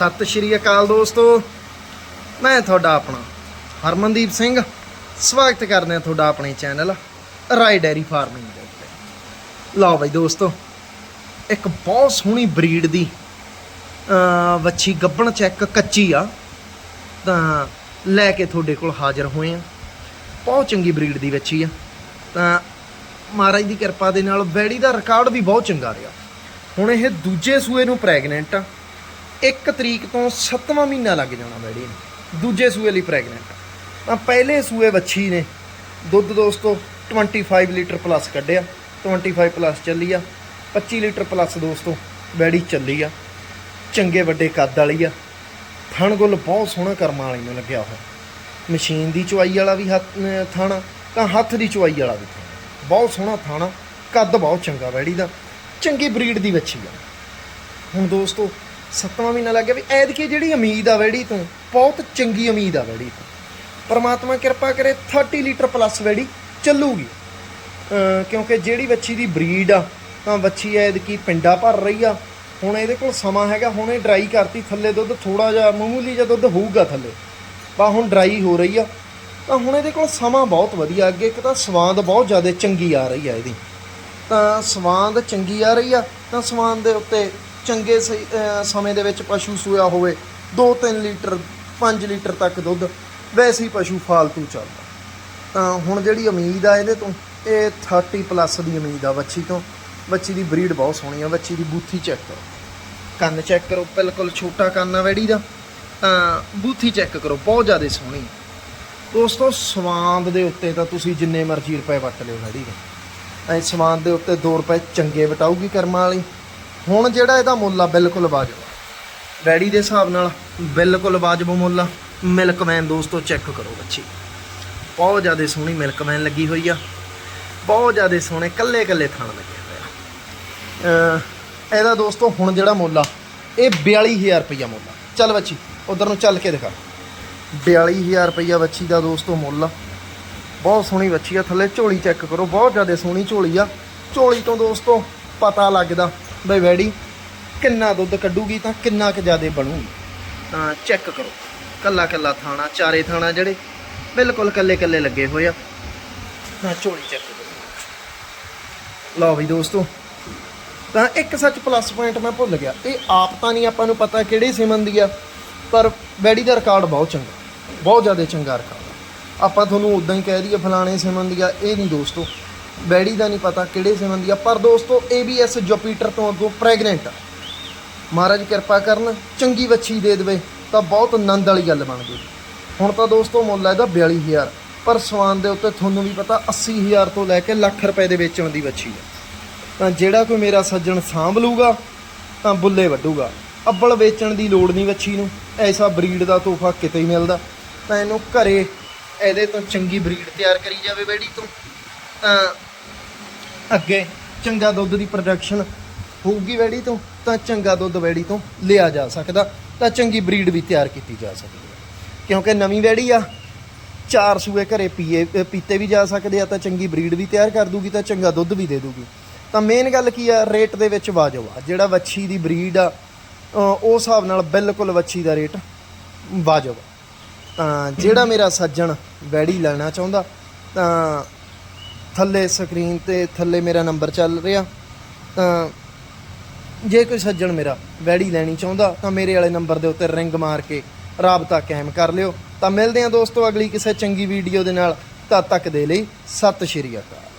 ਸਤਿ ਸ਼੍ਰੀ ਅਕਾਲ ਦੋਸਤੋ। ਮੈਂ ਤੁਹਾਡਾ ਆਪਣਾ ਹਰਮਨਦੀਪ ਸਿੰਘ। ਸਵਾਗਤ ਕਰਦੇ ਹਾਂ ਤੁਹਾਡਾ ਆਪਣੇ ਚੈਨਲ ਰਾਈ ਡੈਰੀ ਫਾਰਮਿੰਗ ਦੇ ਉੱਤੇ। ਲਓ ਬਈ ਦੋਸਤੋ, ਇੱਕ ਬਹੁਤ ਸੋਹਣੀ ਬਰੀਡ ਦੀ ਵੱਛੀ ਗੱਬਣ ਚੈੱਕ ਕੱਚੀ ਆ। ਤਾਂ ਲੈ ਕੇ ਤੁਹਾਡੇ ਕੋਲ ਹਾਜ਼ਰ ਹੋਏ ਆ ਬਹੁਤ ਚੰਗੀ ਬਰੀਡ ਦੀ ਵੱਛੀ ਆ। ਤਾਂ ਮਹਾਰਾਜ ਦੀ ਕਿਰਪਾ ਦੇ ਨਾਲ ਬੈੜੀ ਦਾ ਰਿਕਾਰਡ ਵੀ ਬਹੁਤ ਚੰਗਾ ਰਿਹਾ। ਹੁਣ ਇਹ ਦੂਜੇ ਸੂਏ ਨੂੰ ਪ੍ਰੈਗਨੈਂਟ ਆ। ਇੱਕ ਤਰੀਕ ਤੋਂ 7ਵਾਂ ਮਹੀਨਾ ਲੱਗ ਜਾਣਾ ਬੈੜੀ ਨੂੰ ਦੂਜੇ ਸੂਏ ਲਈ ਪ੍ਰੈਗਨੈਂਟ ਤਾਂ ਪਹਿਲੇ ਸੂਏ ਵੱਛੀ ਨੇ। ਦੁੱਧ ਦੋਸਤੋ 25 ਲੀਟਰ ਪਲੱਸ ਕੱਢਿਆ। 25 ਪਲੱਸ ਚੱਲੀ ਆ। 25 ਲੀਟਰ ਪਲੱਸ ਦੋਸਤੋ, ਬੈੜੀ ਚੱਲੀ ਆ। ਚੰਗੇ ਵੱਡੇ ਕੱਦ ਵਾਲੀ ਆ। ਥਣ ਗੁੱਲ ਬਹੁਤ ਸੋਹਣਾ ਕਰਮਾਂ ਵਾਲੀ ਨੂੰ ਲੱਗਿਆ ਹੋਇਆ। ਮਸ਼ੀਨ ਦੀ ਚੁਆਈ ਵਾਲਾ ਵੀ ਹੱਥ ਥਾਣਾ ਤਾਂ ਹੱਥ ਦੀ ਚੁਆਈ ਵਾਲਾ ਵੀ ਥਾਣਾ ਬਹੁਤ ਸੋਹਣਾ ਥਾਣਾ ਕੱਦ ਬਹੁਤ ਚੰਗਾ ਬੈੜੀ ਦਾ। ਚੰਗੀ ਬਰੀਡ ਦੀ ਵੱਛੀ ਆ। ਹੁਣ ਦੋਸਤੋ ਸੱਤਵਾਂ ਮਹੀਨਾ ਲੱਗ ਗਿਆ ਵੀ ਐਤਕੀ ਜਿਹੜੀ ਉਮੀਦ ਆ ਵੈੜੀ ਤੋਂ, ਬਹੁਤ ਚੰਗੀ ਉਮੀਦ ਆ ਵੈੜੀ ਤੋਂ। ਪਰਮਾਤਮਾ ਕਿਰਪਾ ਕਰੇ 30 ਲੀਟਰ ਪਲੱਸ ਵੈੜੀ ਚੱਲੂਗੀ। ਕਿਉਂਕਿ ਜਿਹੜੀ ਵੱਛੀ ਦੀ ਬਰੀਡ ਆ, ਤਾਂ ਵੱਛੀ ਐਤਕੀ ਪਿੰਡਾ ਭਰ ਰਹੀ ਆ। ਹੁਣ ਇਹਦੇ ਕੋਲ ਸਮਾਂ ਹੈਗਾ, ਹੁਣ ਇਹ ਡਰਾਈ ਕਰਤੀ, ਥੱਲੇ ਦੁੱਧ ਥੋੜਾ ਜਿਹਾ, ਮਾਮੂਲੀ ਜਿਹਾ ਦੁੱਧ ਹੋਊਗਾ ਥੱਲੇ। ਬਾ ਹੁਣ ਡਰਾਈ ਹੋ ਰਹੀ ਆ। ਤਾਂ ਹੁਣ ਇਹਦੇ ਕੋਲ ਸਮਾਂ ਬਹੁਤ ਵਧੀਆ, ਅੱਗੇ ਇੱਕ ਤਾਂ ਸਵਾਦ ਬਹੁਤ ਜ਼ਿਆਦਾ ਚੰਗੀ ਆ ਰਹੀ ਆ ਇਹਦੀ। ਤਾਂ ਸਵਾਦ ਚੰਗੀ ਆ ਰਹੀ ਆ, ਤਾਂ ਸਵਾਦ ਦੇ ਉੱਤੇ ਚੰਗੇ ਸਹੀ- ਅਹ, ਸਮੇਂ ਦੇ ਵਿੱਚ ਪਸ਼ੂ ਸੂਇਆ ਹੋਵੇ 2-3 ਲੀਟਰ 5 ਲੀਟਰ ਤੱਕ ਦੁੱਧ, ਵੈਸੇ ਹੀ ਪਸ਼ੂ ਫਾਲਤੂ ਚੱਲਦਾ। ਤਾਂ ਹੁਣ ਜਿਹੜੀ ਉਮੀਦ ਆ ਇਹਦੇ ਤੋਂ, ਇਹ 30 ਪਲੱਸ ਦੀ ਉਮੀਦ ਆ ਵੱਛੀ ਤੋਂ। ਵੱਛੀ ਦੀ ਬਰੀਡ ਬਹੁਤ ਸੋਹਣੀ ਆ, ਵੱਛੀ ਦੀ ਬੂਥੀ ਚੈੱਕ ਕਰੋ। ਕੰਨ ਚੈੱਕ ਕਰੋ, ਬਿਲਕੁਲ ਛੋਟਾ ਕੰਨ ਆ ਵੈੜੀ ਦਾ। ਤਾਂ ਬੂਥੀ ਚੈੱਕ ਕਰੋ, ਬਹੁਤ ਜ਼ਿਆਦਾ ਸੋਹਣੀ ਦੋਸਤੋ, ਸਵਾਦ ਦੇ ਉੱਤੇ ਤਾਂ ਤੁਸੀਂ ਜਿੰਨੇ ਮਰਜ਼ੀ ਰੁਪਏ ਵੱਟ ਲਿਓ ਵੈੜੀ ਦੇ। ਐ ਸਮਾਨ ਦੇ ਉੱਤੇ 2 ਰੁਪਏ ਚੰਗੇ ਵਟਾਊਗੀ ਕਰਮਾਂ ਵਾਲੀ। ਹੁਣ ਜਿਹੜਾ ਇਹਦਾ ਮੁੱਲ ਆ, ਬਿਲਕੁਲ ਵਾਜਬ। ਡੈਡੀ ਦੇ ਹਿਸਾਬ ਨਾਲ ਬਿਲਕੁਲ ਵਾਜਬ ਮੁੱਲ ਆ। ਮਿਲਕਮੈਨ ਦੋਸਤੋ ਚੈੱਕ ਕਰੋ ਬੱਚੀ। ਬਹੁਤ ਜ਼ਿਆਦਾ ਸੋਹਣੀ ਮਿਲਕਮੈਨ ਲੱਗੀ ਹੋਈ ਆ। ਬਹੁਤ ਜ਼ਿਆਦਾ ਸੋਹਣੇ ਕੱਲੇ ਕੱਲੇ ਥਣ ਲੱਗੇ ਹੋਏ ਆ। ਇਹਦਾ ਦੋਸਤੋ, ਹੁਣ ਜਿਹੜਾ ਮੁੱਲ ਆ, ਇਹ 42000 ਰੁਪਈਆ ਮੁੱਲ ਆ। ਚੱਲ ਬੱਚੀ, ਉਧਰ ਨੂੰ ਚੱਲ ਕੇ ਦਿਖਾ। 42000 ਰੁਪਈਆ ਬੱਚੀ ਦਾ ਦੋਸਤੋ ਮੁੱਲ ਆ। ਬਹੁਤ ਸੋਹਣੀ ਬੱਚੀ ਆ, ਥੱਲੇ ਝੋਲੀ ਚੈੱਕ ਕਰੋ। ਬਹੁਤ ਜ਼ਿਆਦਾ ਸੋਹਣੀ ਝੋਲੀ ਆ। ਝੋਲੀ ਤੋਂ ਦੋਸਤੋ ਪਤਾ ਲੱਗਦਾ ਬਈ ਵੈੜੀ, ਕਿੰਨਾ ਦੁੱਧ ਕੱਢੂਗੀ ਤਾਂ ਕਿੰਨਾ ਕੁ ਜ਼ਿਆਦਾ ਬਣੂਗੀ? ਤਾਂ ਚੈੱਕ ਕਰੋ। ਕੱਲਾ ਕੱਲਾ ਥਾਣਾ, ਚਾਰੇ ਥਾਣਾ ਜਿਹੜੇ ਬਿਲਕੁਲ ਕੱਲੇ ਕੱਲੇ ਲੱਗੇ ਹੋਏ ਆ। ਤਾਂ ਝੋਲੀ ਚੈੱਕ ਕਰੋ। ਲਓ ਵੀ ਦੋਸਤੋ, ਤਾਂ ਇੱਕ ਸੱਚ ਪਲੱਸ ਪੁਆਇੰਟ ਮੈਂ ਭੁੱਲ ਗਿਆ। ਇਹ ਆਪ ਤਾਂ ਨਹੀਂ ਆਪਾਂ ਨੂੰ ਪਤਾ ਕਿਹੜੇ ਸਿਮਨ ਦੀ ਆ, ਪਰ ਬੈਡੀ ਦਾ ਰਿਕਾਰਡ ਬਹੁਤ ਚੰਗਾ। ਬਹੁਤ ਜ਼ਿਆਦਾ ਚੰਗਾ ਰਿਕਾਰਡ ਆਪਾਂ ਤੁਹਾਨੂੰ ਉਦਾਂ ਹੀ ਕਹਿ ਦਈਏ ਫਲਾਣੇ ਸਿਮਨ ਦੀ ਆ, ਇਹ ਨਹੀਂ ਦੋਸਤੋ। ਬੈੜੀ ਦਾ ਨਹੀਂ ਪਤਾ ਕਿਹੜੇ ਸਿਮਨ ਦੀ ਆ, ਪਰ ਦੋਸਤੋ ABS ਜੁਪੀਟਰ ਤੋਂ ਅੱਗੋਂ ਪ੍ਰੈਗਨੈਂਟ ਆ। ਮਹਾਰਾਜ ਕਿਰਪਾ ਕਰਨ, ਚੰਗੀ ਵੱਛੀ ਦੇ ਦੇਵੇ, ਤਾਂ ਬਹੁਤ ਆਨੰਦ ਵਾਲੀ ਗੱਲ ਬਣ ਗਈ। ਹੁਣ ਤਾਂ ਦੋਸਤੋ, ਮੁੱਲ ਹੈ ਇਹਦਾ 42000 ਪਰ ਸਵਾਨ ਦੇ ਉੱਤੇ ਤੁਹਾਨੂੰ ਵੀ ਪਤਾ 80000 ਤੋਂ ਲੈ ਕੇ ਲੱਖ ਰੁਪਏ ਦੇ ਵੇਚਣ ਦੀ ਵੱਛੀ ਹੈ ਤਾਂ ਜਿਹੜਾ ਕੋਈ ਮੇਰਾ ਸੱਜਣ ਸਾਂਭ ਲੂਗਾ ਤਾਂ ਬੁੱਲੇ ਵੱਡੂਗਾ ਅੱਬਲ ਵੇਚਣ ਦੀ ਲੋੜ ਨਹੀਂ ਵੱਛੀ ਨੂੰ, ਐਸਾ ਬਰੀਡ ਦਾ ਤੋਹਫਾ ਕਿਤੇ ਹੀ ਮਿਲਦਾ। ਤਾਂ ਇਹਨੂੰ ਘਰੇ, ਇਹਦੇ ਤੋਂ ਚੰਗੀ ਬਰੀਡ ਤਿਆਰ ਕਰੀ ਜਾਵੇ ਬੈੜੀ ਤੋਂ। ਤਾਂ ਅੱਗੇ ਚੰਗਾ ਦੁੱਧ ਦੀ ਪ੍ਰੋਡਕਸ਼ਨ ਹੋਊਗੀ ਵੈੜੀ ਤੋਂ, ਤਾਂ ਚੰਗਾ ਦੁੱਧ ਵੈੜੀ ਤੋਂ ਲਿਆ ਜਾ ਸਕਦਾ, ਤਾਂ ਚੰਗੀ ਬਰੀਡ ਵੀ ਤਿਆਰ ਕੀਤੀ ਜਾ ਸਕਦੀ ਹੈ। ਕਿਉਂਕਿ ਨਵੀਂ ਵੈੜੀ ਆ, ਚਾਰ ਸੂਏ ਘਰੇ ਪੀਏ ਪੀਤੇ ਵੀ ਜਾ ਸਕਦੇ ਆ, ਤਾਂ ਚੰਗੀ ਬਰੀਡ ਵੀ ਤਿਆਰ ਕਰ ਦੂਗੀ, ਤਾਂ ਚੰਗਾ ਦੁੱਧ ਵੀ ਦੇ ਦੂਗੀ। ਤਾਂ ਮੇਨ ਗੱਲ ਕੀ ਆ ਰੇਟ ਦੇ ਵਿੱਚ ਵਾਜਬ ਆ। ਜਿਹੜਾ ਵੱਛੀ ਦੀ ਬਰੀਡ ਆ ਉਹ ਹਿਸਾਬ ਨਾਲ ਬਿਲਕੁਲ ਵੱਛੀ ਦਾ ਰੇਟ ਵਾਜਬ ਆ। ਤਾਂ ਜਿਹੜਾ ਮੇਰਾ ਸੱਜਣ ਵੈੜੀ ਲੈਣਾ ਚਾਹੁੰਦਾ, ਤਾਂ ਥੱਲੇ ਸਕਰੀਨ ਤੇ ਥੱਲੇ ਮੇਰਾ ਨੰਬਰ ਚੱਲ ਰਿਹਾ। ਤਾਂ ਜੇ ਕੋਈ ਸੱਜਣ ਮੇਰਾ ਵੈੜੀ ਲੈਣੀ ਚਾਹੁੰਦਾ, ਤਾਂ ਮੇਰੇ ਵਾਲੇ ਨੰਬਰ ਦੇ ਉੱਤੇ ਰਿੰਗ ਮਾਰ ਕੇ ਰਾਬਤਾ ਕਾਇਮ ਕਰ ਲਿਓ। ਤਾਂ ਮਿਲਦੇ ਹਾਂ ਦੋਸਤੋ ਅਗਲੀ ਕਿਸੇ ਚੰਗੀ ਵੀਡੀਓ ਦੇ ਨਾਲ। ਤਦ ਤੱਕ ਦੇ ਲਈ ਸਤਿ ਸ਼੍ਰੀ ਅਕਾਲ।